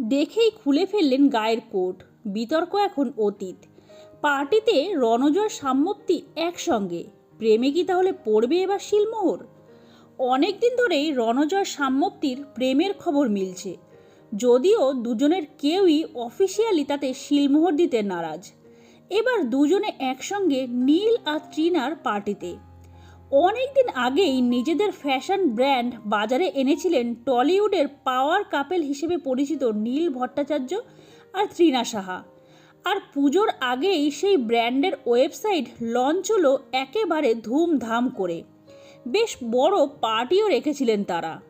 দেখেই খুলে ফেললেন গায়ের কোট, বিতর্ক এখন অতীত। পার্টিতে রণজয় সাম্যপ্তি একসঙ্গে, প্রেমে কি তাহলে পড়বে এবার শিলমোহর? অনেক দিন ধরেই রণজয় সাম্যপ্তির প্রেমের খবর মিলছে। যদিও দুজনের কেউই অফিসিয়ালি তাতে শিলমোহর দিতে নারাজ। এবার দুজনে একসঙ্গে নীল আর ট্রিনার পার্টিতে। অনেক দিন আগেই নিজেদের ফ্যাশন ব্র্যান্ড বাজারে এনেছিলেন টলিউডের পাওয়ার কাপেল হিসেবে পরিচিত নীল ভট্টাচার্য আর ত্রিনা সাহা। আর পুজোর আগেই সেই ব্র্যান্ডের ওয়েবসাইট লঞ্চ হলো একেবারে ধুমধাম করে। বেশ বড় পার্টিও রেখেছিলেন তারা।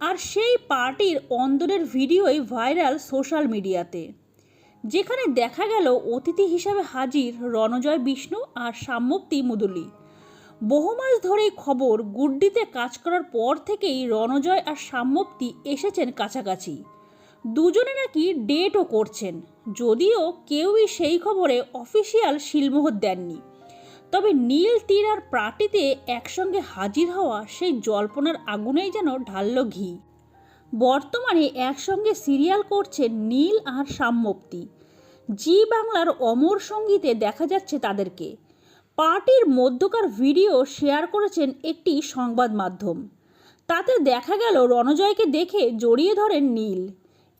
আর সেই পার্টির অন্দরের ভিডিওই ভাইরাল সোশ্যাল মিডিয়াতে। যেখানে দেখা গেল অতিথি হিসাবে হাজির রণজয় বিষ্ণু আর সাম্যক্তি মুদুলি। বহু মাস ধরেই খবর গুড্ডিতে কাজ করার পর থেকেই রণজয় আর সাম্যপ্তি এসেছেন কাছাকাছি। দুজনে নাকি ডেটও করছেন, যদিও কেউই সেই খবরে অফিসিয়াল শিলমোহর দেননি। তবে নীল, তীর আর প্রাটিতে একসঙ্গে হাজির হওয়া সেই জল্পনার আগুনেই যেন ঢালল ঘি। বর্তমানে একসঙ্গে সিরিয়াল করছেন নীল আর সাম্যপ্তি। জি বাংলার অমর সঙ্গীতে দেখা যাচ্ছে তাদেরকে। পার্টির মধ্যকার ভিডিও শেয়ার করেছেন একটি সংবাদ মাধ্যম। তাতে দেখা গেল, রণজয়কে দেখে জড়িয়ে ধরেন নীল।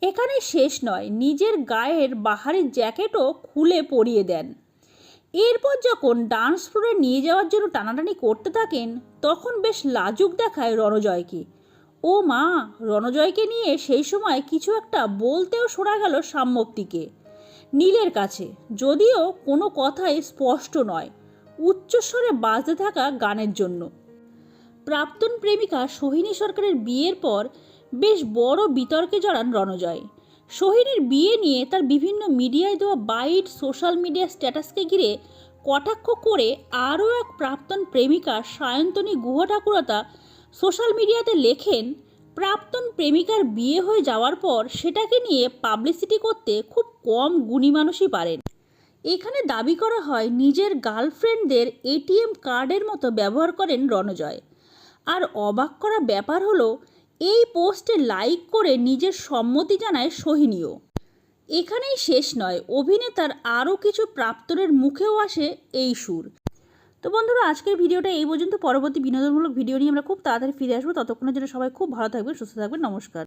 এখানে শেষ নয়, নিজের গায়ের বাহারের জ্যাকেটও খুলে পরিয়ে দেন। এরপর যখন ডান্স ফ্লোরে নিয়ে যাওয়ার জন্য টানাটানি করতে থাকেন, তখন বেশ লাজুক দেখায় রণজয়কে। ও মা, রণজয়কে নিয়ে সেই সময় কিছু একটা বলতেও শোনা গেল সাম্যক্তিকে নীলের কাছে, যদিও কোনো কথাই স্পষ্ট নয়। উচ্চস্বরে বাজতে থাকা গানের জন্য। প্রাক্তন প্রেমিকা সোহিনী সরকারের বিয়ের পর বেশ বড় বিতর্কে জড়ান রণজয়। সোহিনীর বিয়ে নিয়ে তার বিভিন্ন মিডিয়ায় দেওয়া বাইট, সোশ্যাল মিডিয়া স্ট্যাটাসকে ঘিরে কটাক্ষ করে আরও এক প্রাক্তন প্রেমিকা সায়ন্তনী গুহ ঠাকুরতা সোশ্যাল মিডিয়াতে লেখেন, প্রাক্তন প্রেমিকার বিয়ে হয়ে যাওয়ার পর সেটাকে নিয়ে পাবলিসিটি করতে খুব কম গুণী মানুষই পারেন। এখানে দাবি করা হয় নিজের গার্লফ্রেন্ডদের এটিএম কার্ডের মতো ব্যবহার করেন রণজয়। আর অবাক করা ব্যাপার হলো, এই পোস্টে লাইক করে নিজের সম্মতি জানায় সোহিনীও। এখানেই শেষ নয়, অভিনেতার আরও কিছু প্রাপ্তরের মুখেও আসে এই সুর। তো বন্ধুরা, আজকের ভিডিওটা এই পর্যন্ত। পরবর্তী বিনোদনমূলক ভিডিও নিয়ে আমরা খুব তাড়াতাড়ি ফিরে আসব। ততক্ষণের জন্য সবাই খুব ভালো থাকবেন, সুস্থ থাকবেন, নমস্কার।